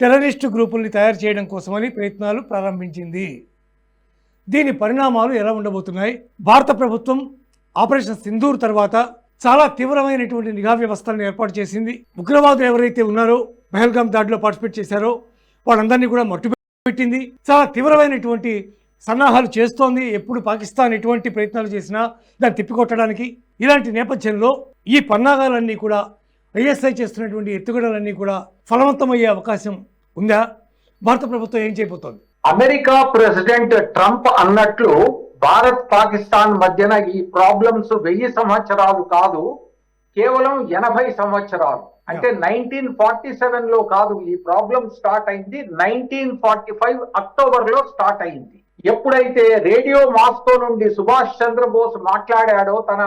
Terrorist గ్రూపుల్ని తయారు చేయడం కోసమని ప్రయత్నాలు ప్రారంభించింది. దీని పరిణామాలు ఎలా ఉండబోతున్నాయి? భారత ప్రభుత్వం ఆపరేషన్ సింధూర్ తర్వాత చాలా తీవ్రమైనటువంటి నిఘా వ్యవస్థలను ఏర్పాటు చేసింది. ఉగ్రవాదులు ఎవరైతే ఉన్నారో పహల్గామ్ దాడిలో పార్టిసిపేట్ చేశారో వాళ్ళందరినీ కూడా మట్టుపెట్టింది చాలా తీవ్రమైనటువంటి సన్నాహాలు చేస్తోంది. ఎప్పుడు పాకిస్తాన్ ఎటువంటి ప్రయత్నాలు చేసినా దాన్ని తిప్పికొట్టడానికి. ఇలాంటి నేపథ్యంలో ఈ పన్నాగాలన్నీ కూడా ఐఎస్ఐ చేస్తున్నటువంటి ఎత్తుగడలన్నీ కూడా ఫలవంతమయ్యే అవకాశం ఉందా? భారత ప్రభుత్వం ఏం చేయబోతోంది? అమెరికా ప్రెసిడెంట్ ట్రంప్ అన్నట్లు భారత్ పాకిస్తాన్ మధ్యన ఈ ప్రాబ్లమ్స్ వెయ్యి సంవత్సరాలు కాదు కేవలం ఎనభై సంవత్సరాలు. అంటే నైన్టీన్ ఫార్టీ సెవెన్లో కాదు ఈ ప్రాబ్లం స్టార్ట్ అయింది. నైన్టీన్ ఫార్టీ ఫైవ్ అక్టోబర్లో స్టార్ట్ అయింది. ఎప్పుడైతే రేడియో మాస్కో నుండి సుభాష్ చంద్రబోస్ మాట్లాడాడో తన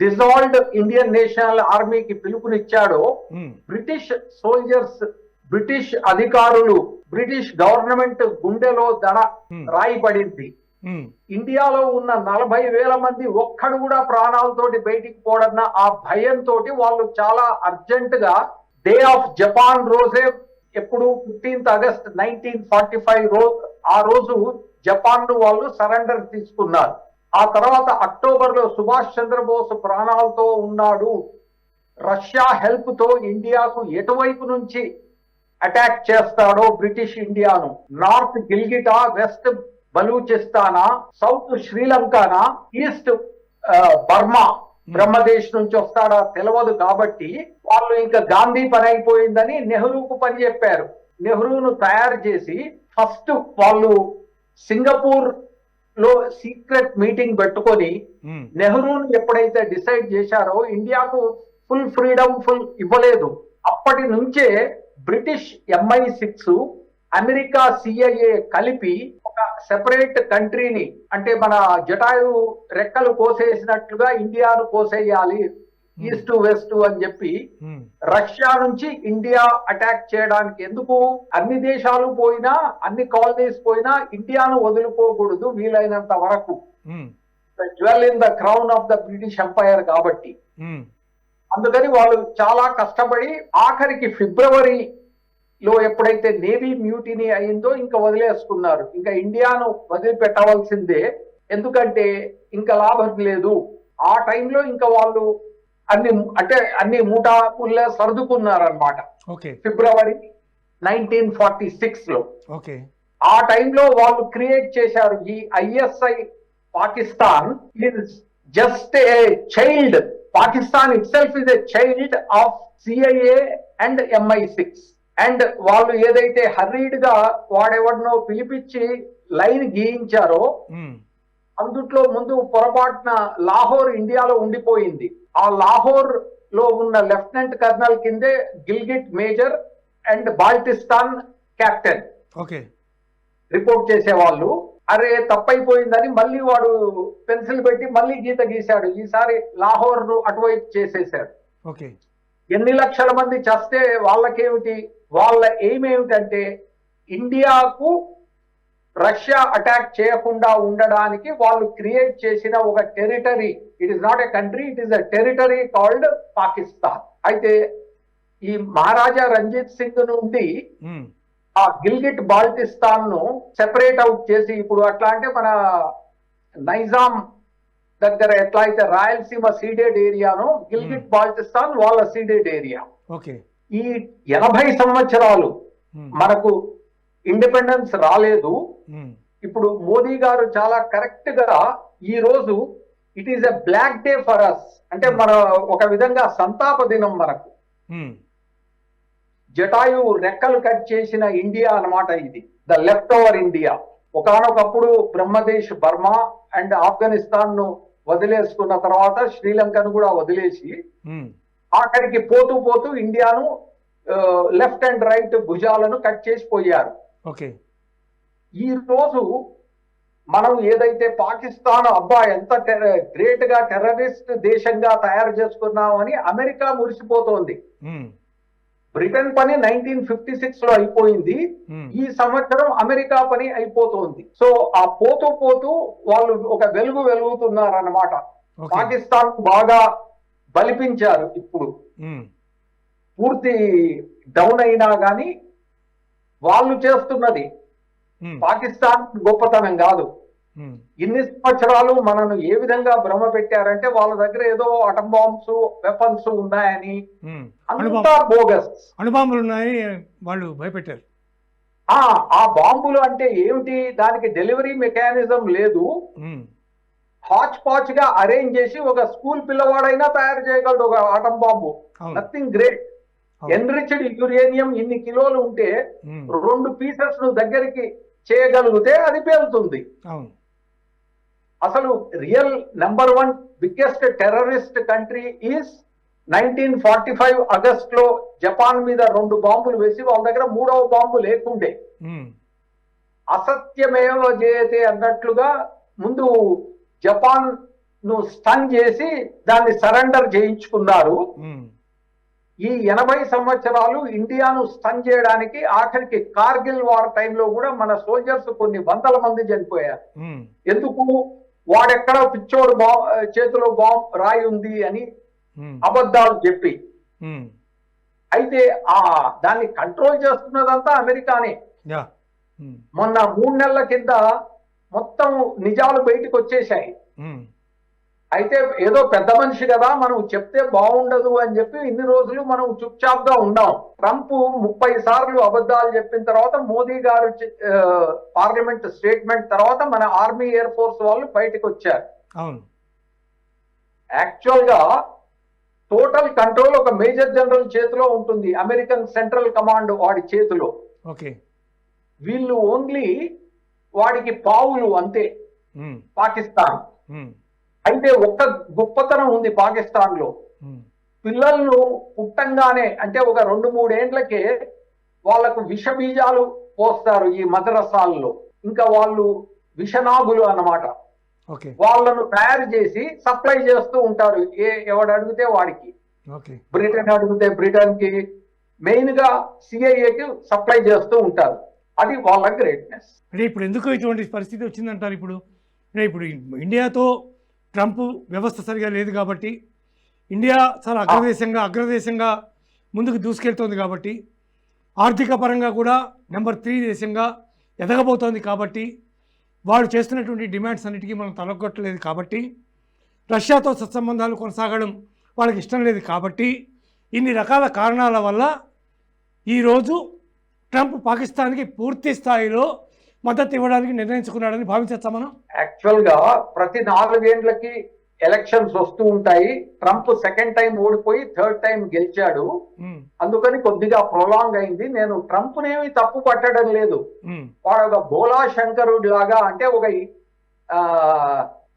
డిజాల్వ్డ్ ఇండియన్ నేషనల్ ఆర్మీకి పిలుపునిచ్చాడో ఉమ్, బ్రిటిష్ సోల్జర్స్ బ్రిటిష్ అధికారులు బ్రిటిష్ గవర్నమెంట్ గుండెలో దడ Hmm. రాయిపడింది. ఉమ్, ఇండియాలో ఉన్న నలభై వేల మంది ఒక్కడు కూడా ప్రాణాలతోటి బయటికి పోడన్న ఆ భయంతో వాళ్ళు చాలా అర్జెంట్గా డే ఆఫ్ జపాన్ రోజే ఎప్పుడు fifteenth August nineteen forty five రోజు ఆ రోజు జపాన్ను వాళ్ళు సరెండర్ తీసుకున్నారు. ఆ తర్వాత అక్టోబర్లో సుభాష్ చంద్రబోస్ ప్రాణాలతో ఉన్నాడు. రష్యా హెల్ప్తో ఇండియాకు ఎటువైపు నుంచి అటాక్ చేస్తాడో బ్రిటిష్ ఇండియాను? నార్త్ గిల్గిటా వెస్ట్ బలూచిస్తానా? సౌత్ శ్రీలంకనా? East Burma? బ్రహ్మదేశ్ నుంచి వస్తాడా తెలియదు కాబట్టి వాళ్ళు ఇంకా గాంధీ పని అయిపోయిందని నెహ్రూకు పని చెప్పారు. నెహ్రూను తయారు చేసి ఫస్ట్ వాళ్ళు సింగపూర్ లో సీక్రెట్ మీటింగ్ పెట్టుకొని నెహ్రూను ఎప్పుడైతే డిసైడ్ చేశారో ఇండియాకు ఫుల్ ఫ్రీడమ్ ఫుల్ ఇవ్వలేదు. అప్పటి నుంచే British MI six America CIA కలిపి ఒక సెపరేట్ కంట్రీని అంటే మన జటాయు రెక్కలు కోసేసినట్లుగా ఇండియాను కోసేయాలి. ఈస్ట్ వెస్ట్ అని చెప్పి ఉమ్, రష్యా నుంచి ఇండియా అటాక్ చేయడానికి ఎందుకు? అన్ని దేశాలు పోయినా అన్ని కాలనీస్ పోయినా ఇండియాను వదులుకోకూడదు వీలైనంత వరకు. Jewel in the crown of the British empire కాబట్టి. ఉమ్, అందుకని వాళ్ళు చాలా కష్టపడి ఆఖరికి ఫిబ్రవరి లో ఎప్పుడైతే నేవీ మ్యూటినీ అయిందో ఇంకా వదిలేసుకున్నారు. ఇంకా ఇండియాను వదిలిపెట్టవలసిందే. ఎందుకంటే ఇంకా లాభం లేదు. ఆ టైంలో ఇంకా వాళ్ళు అన్ని అంటే అన్ని మూటా పుల్ల సర్దుకున్నారనమాట ఫిబ్రవరి నైన్టీన్ ఫార్టీ సిక్స్లో ఓకే. ఆ టైంలో వాళ్ళు క్రియేట్ చేశారు ఈ ISI Pakistan. Just a child Pakistan itself is a child of CIA and MI six and వాళ్ళు ఏదైతే హర్రీడ్గా వాడెవడనో పిలిపించి లైన్ గీయించారో ఉమ్, అందుట్లో ముందు పొరపాటున లాహోర్ ఇండియాలో ఉండిపోయింది. ఆ లాహోర్లో ఉన్న లెఫ్టినెంట్ కర్నల్ కిందే Gilgit major and Baltistan captain okay. Report చేసేవాళ్ళు అరే తప్పైపోయిందని మళ్ళీ వాడు పెన్సిల్ పెట్టి మళ్ళీ గీత గీశాడు. ఈసారి లాహోర్ను అటువైపు చేసేసాడు ఓకే. ఎన్ని లక్షల మంది చస్తే వాళ్ళకేమిటి? వాళ్ళ ఎయిమ్ ఏమిటంటే ఇండియాకు రష్యా అటాక్ చేయకుండా ఉండడానికి వాళ్ళు క్రియేట్ చేసిన ఒక territory. It is not a country it is a territory called Pakistan అయితే ఈ మహారాజా రంజిత్ సింగ్ నుండి ఆ గిల్గిట్ బాల్టిస్తాన్ను సెపరేట్ అవుట్ చేసి ఇప్పుడు అట్లా అంటే మన నైజాం దగ్గర ఎట్లా అయితే రాయలసీమ సీడెడ్ ఏరియాను గిల్గిట్ బాల్టిస్తాన్ వాళ్ళ సీడెడ్ ఏరియా ఈ ఎనభై సంవత్సరాలు మనకు ఇండిపెండెన్స్ రాలేదు. ఇప్పుడు మోదీ గారు చాలా కరెక్ట్గా ఈ రోజు it is a black day for us అంటే మన ఒక విధంగా సంతాప దినం మనకు. జటాయు రెక్కలు కట్ చేసిన ఇండియా అన్నమాట ఇది. ద లెఫ్ట్ ఓవర్ ఇండియా ఒకనొకప్పుడు బ్రహ్మదేశ్ బర్మా అండ్ ఆఫ్ఘనిస్తాన్ను వదిలేసుకున్న తర్వాత శ్రీలంకను కూడా వదిలేసి ఆఖరికి పోతూ పోతూ ఇండియాను లెఫ్ట్ అండ్ రైట్ భుజాలను కట్ చేసి పోయారు. ఓకే. ఈ రోజు మనం ఏదైతే పాకిస్తాన్ అబ్బా ఎంత గ్రేట్గా టెర్రరిస్ట్ దేశంగా తయారు చేసుకున్నామని అమెరికా మురిసిపోతోంది. బ్రిటన్ పని నైన్టీన్ ఫిఫ్టీ సిక్స్లో అయిపోయింది ఈ సంవత్సరం అమెరికా పని అయిపోతుంది. సో ఆ పోతూ పోతూ వాళ్ళు ఒక వెలుగు వెలుగుతున్నారు అన్నమాట ఓకే. పాకిస్తాన్ బాగా బలిపించారు ఇప్పుడు. పూర్తి డౌన్ అయినా గాని వాళ్ళు చేస్తున్నది పాకిస్తాన్ గొప్పతనం కాదు. ఇన్ని సంవత్సరాలు మనను ఏ విధంగా భ్రమ పెట్టారంటే వాళ్ళ దగ్గర ఏదో అటం బాంబ్స్ వెపన్స్ ఉన్నాయని. అంతా బోగస్ అణుబాంబులు ఉన్నాయని వాళ్ళు భయపెట్టారు. ఆ ఆ బాంబులు అంటే ఏమిటి? దానికి డెలివరీ మెకానిజం లేదు. హాచ్ పాచ్గా అరేంజ్ చేసి ఒక స్కూల్ పిల్లవాడైనా తయారు చేయగలడు ఒక atom bomb nothing great. Enriched uranium ఇన్ని కిలోలు ఉంటే రెండు పీసెస్ను దగ్గరికి చేయగలిగితే అది పేలుతుంది. అసలు real number one biggest terrorist country is nineteen forty five ఆగస్ట్లో జపాన్ మీద రెండు బాంబులు వేసి వాళ్ళ దగ్గర మూడవ బాంబు లేకుండే. ఉమ్, అసత్యమేవ జయతే అన్నట్లుగా ముందు జపాన్ను స్టన్ చేసి దాన్ని సరెండర్ చేయించుకున్నారు. ఈ ఎనభై సంవత్సరాలు ఇండియాను స్టన్ చేయడానికి ఆఖరికి కార్గిల్ వార్ టైంలో కూడా మన సోల్జర్స్ కొన్ని వందల మంది చనిపోయారు. ఎందుకు? వాడెక్కడ పిచ్చోడు బా చేతిలో బాంబ్ రాయి ఉంది అని అబద్ధాలు చెప్పి. అయితే ఆ దాన్ని కంట్రోల్ చేస్తున్నదంతా అమెరికానే. మొన్న మూడు నెలల కింద మొత్తం నిజాలు బయటకు వచ్చేసాయి అయితే ఏదో పెద్ద మనిషి కదా మనం చెప్తే బాగుండదు అని చెప్పి ఇన్ని రోజులు మనం చుప్చాప్గా ఉన్నాం. ట్రంప్ ముప్పై సార్లు అబద్ధాలు చెప్పిన తర్వాత మోదీ గారు పార్లమెంట్ స్టేట్మెంట్ తర్వాత మన ఆర్మీ ఎయిర్ ఫోర్స్ వాళ్ళు బయటకు వచ్చారు. యాక్చువల్గా టోటల్ కంట్రోల్ ఒక మేజర్ జనరల్ చేతిలో ఉంటుంది. అమెరికన్ సెంట్రల్ కమాండ్ వాడి చేతిలో. ఓకే. వీళ్ళు ఓన్లీ వాడికి పావులు అంతే. పాకిస్తాన్. అయితే ఒక్క గొప్పతనం ఉంది పాకిస్తాన్లో పిల్లలను పుట్టంగానే అంటే ఒక రెండు మూడేండ్లకే వాళ్ళకు విష బీజాలు పోస్తారు ఈ మదరసాల్లో. ఇంకా వాళ్ళు విషనాగులు అన్నమాట. ఓకే. వాళ్ళను తయారు చేసి సప్లై చేస్తూ ఉంటారు. ఏ ఎవడు అడిగితే వాడికి. బ్రిటన్ అడిగితే బ్రిటన్కి మెయిన్గా సిఐఏకి సప్లై చేస్తూ ఉంటారు. అది వాళ్ళ గ్రేట్నెస్. అంటే ఇప్పుడు ఎందుకు ఇటువంటి పరిస్థితి వచ్చిందంటారు ఇప్పుడు? ఇప్పుడు ఇండియాతో ట్రంప్ వ్యవస్థ సరిగా లేదు కాబట్టి ఇండియా చాలా అగ్రదేశంగా అగ్రదేశంగా ముందుకు దూసుకెళ్తోంది కాబట్టి ఆర్థిక పరంగా కూడా నెంబర్ త్రీ దేశంగా ఎదగబోతోంది కాబట్టి వాళ్ళు చేస్తున్నటువంటి డిమాండ్స్ అన్నిటికీ మనం తలగొట్టలేదు కాబట్టి రష్యాతో సత్సంబంధాలు కొనసాగడం వాళ్ళకి ఇష్టం లేదు కాబట్టి ఇన్ని రకాల కారణాల వల్ల ఈరోజు ట్రంప్ పాకిస్తాన్కి పూర్తి స్థాయిలో మద్దతు ఇవ్వడానికి నిర్ణయించుకున్నాడని భావించచ్చా మనం? యాక్చువల్గా ప్రతి నాలుగేండ్లకి ఎలక్షన్స్ వస్తూ ఉంటాయి. ట్రంప్ సెకండ్ టైం ఓడిపోయి థర్డ్ టైం గెలిచాడు. అందుకని కొద్దిగా ప్రొలాంగ్ అయింది. నేను ట్రంప్ నేమి తప్పు పట్టడం లేదు. వాడు ఒక బోలా శంకరుడు లాగా అంటే ఒక ఆ,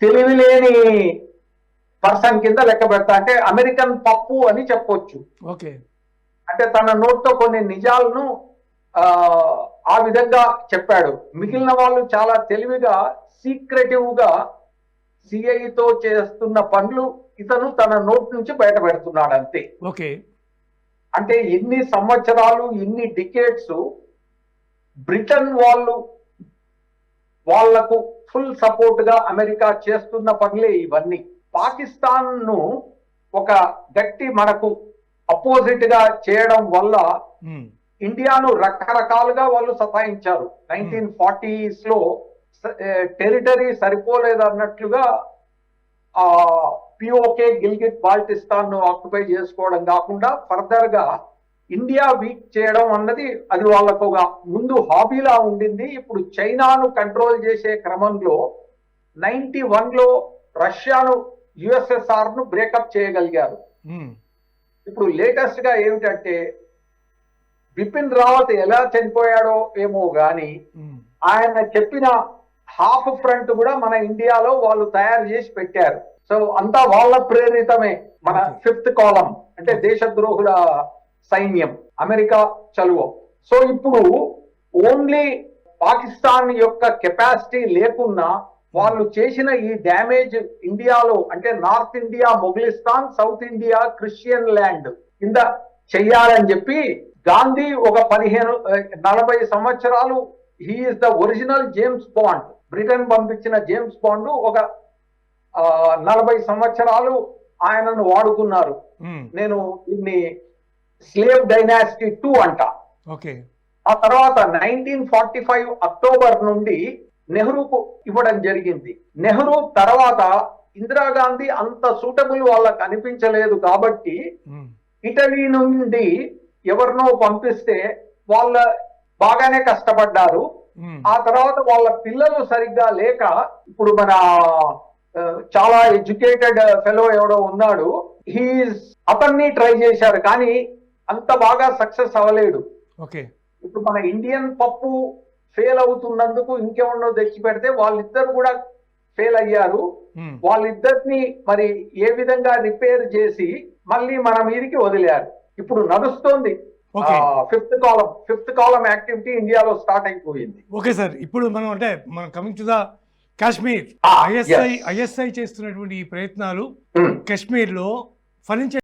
తెలివిలేని పర్సన్ కింద లెక్క పెడతా అంటే అమెరికన్ పప్పు అని చెప్పొచ్చు. ఓకే. అంటే తన నోట్తో కొన్ని నిజాలను ఆ విధంగా చెప్పాడు. మిగిలిన వాళ్ళు చాలా తెలివిగా సీక్రెటివ్గా సిఐతో చేస్తున్న పనులు ఇతను తన నోట్ నుంచి బయట పెడుతున్నాడు అంతే ఓకే. అంటే ఇన్ని సంవత్సరాలు ఇన్ని డికేట్స్ బ్రిటన్ వాళ్ళు వాళ్ళకు ఫుల్ సపోర్ట్గా అమెరికా చేస్తున్న పనులే ఇవన్నీ. పాకిస్తాన్ను ఒక గట్టి మనకు అపోజిట్గా చేయడం వల్ల ఇండియాను రకరకాలుగా వాళ్ళు సతాయించారు. నైన్టీన్ ఫార్టీస్లో టెరిటరీ సరిపోలేదు అన్నట్లుగా ఆ పిఓకే గిల్గిట్ బాల్టిస్తాన్ను ఆక్యుపై చేసుకోవడం కాకుండా ఫర్దర్గా ఇండియా వీక్ చేయడం అన్నది అది వాళ్ళకు ఒక ముందు హాబీలా ఉండింది. ఇప్పుడు చైనాను కంట్రోల్ చేసే క్రమంలో నైన్టీ వన్లో రష్యాను యుఎస్ఎస్ఆర్ను బ్రేకప్ చేయగలిగారు. ఇప్పుడు లేటెస్ట్గా ఏమిటంటే బిపిన్ రావత్ ఎలా చనిపోయాడో ఏమో గాని ఆయన చెప్పిన హాఫ్ ఫ్రంట్ కూడా మన ఇండియాలో వాళ్ళు తయారు చేసి పెట్టారు. సో అంతా వాళ్ళ ప్రేరితమే మన. ఫిఫ్త్ కాలం అంటే దేశద్రోహుల సైన్యం అమెరికా చలువ. సో ఇప్పుడు ఓన్లీ పాకిస్తాన్ యొక్క కెపాసిటీ లేకున్నా వాళ్ళు చేసిన ఈ డ్యామేజ్ ఇండియాలో అంటే north India Mughalistan south India Christian land కింద చెయ్యాలని చెప్పి గాంధీ ఒక పదిహేను నలభై సంవత్సరాలు he's the original James Bond Britain పంపించిన జేమ్స్ బాండ్ ఒక నలభై సంవత్సరాలు ఆయనను వాడుకున్నారు. ఉమ్, నేను దీన్ని స్లేవ్ డైనాసిటీ టూ అంట. ఓకే ఆ తర్వాత నైన్టీన్ ఫార్టీ ఫైవ్ అక్టోబర్ నుండి నెహ్రూకు ఇవ్వడం జరిగింది. నెహ్రూ తర్వాత ఇందిరాగాంధీ అంత సూటబుల్ వాళ్ళకు అనిపించలేదు కాబట్టి ఉమ్, ఇటలీ నుండి ఎవరినో పంపిస్తే వాళ్ళ బాగానే కష్టపడ్డారు. ఆ తర్వాత వాళ్ళ పిల్లలు సరిగ్గా లేక ఇప్పుడు మన చాలా ఎడ్యుకేటెడ్ ఫెలో ఎవడో ఉన్నాడు. హీస్ అతన్ని ట్రై చేశారు కానీ అంత బాగా సక్సెస్ అవ్వలేడు. ఓకే. ఇప్పుడు మన ఇండియన్ పప్పు ఫెయిల్ అవుతున్నందుకు ఇంకెవరినో తెచ్చి పెడితే వాళ్ళిద్దరు కూడా ఫెయిల్ అయ్యారు. వాళ్ళిద్దరిని మరి ఏ విధంగా రిపేర్ చేసి మళ్ళీ మన మీదకి వదిలారు. ఇప్పుడు నడుస్తోంది ఫిఫ్త్ కాలం ఫిఫ్త్ కాలం యాక్టివిటీ ఇండియాలో స్టార్ట్ అయిపోయింది ఓకే సార్ ఇప్పుడు మనం అంటే మనం coming to the Kashmir ISI. ISI చేస్తున్నటువంటి ఈ ప్రయత్నాలు Hmm. కాశ్మీర్లో ఫలించే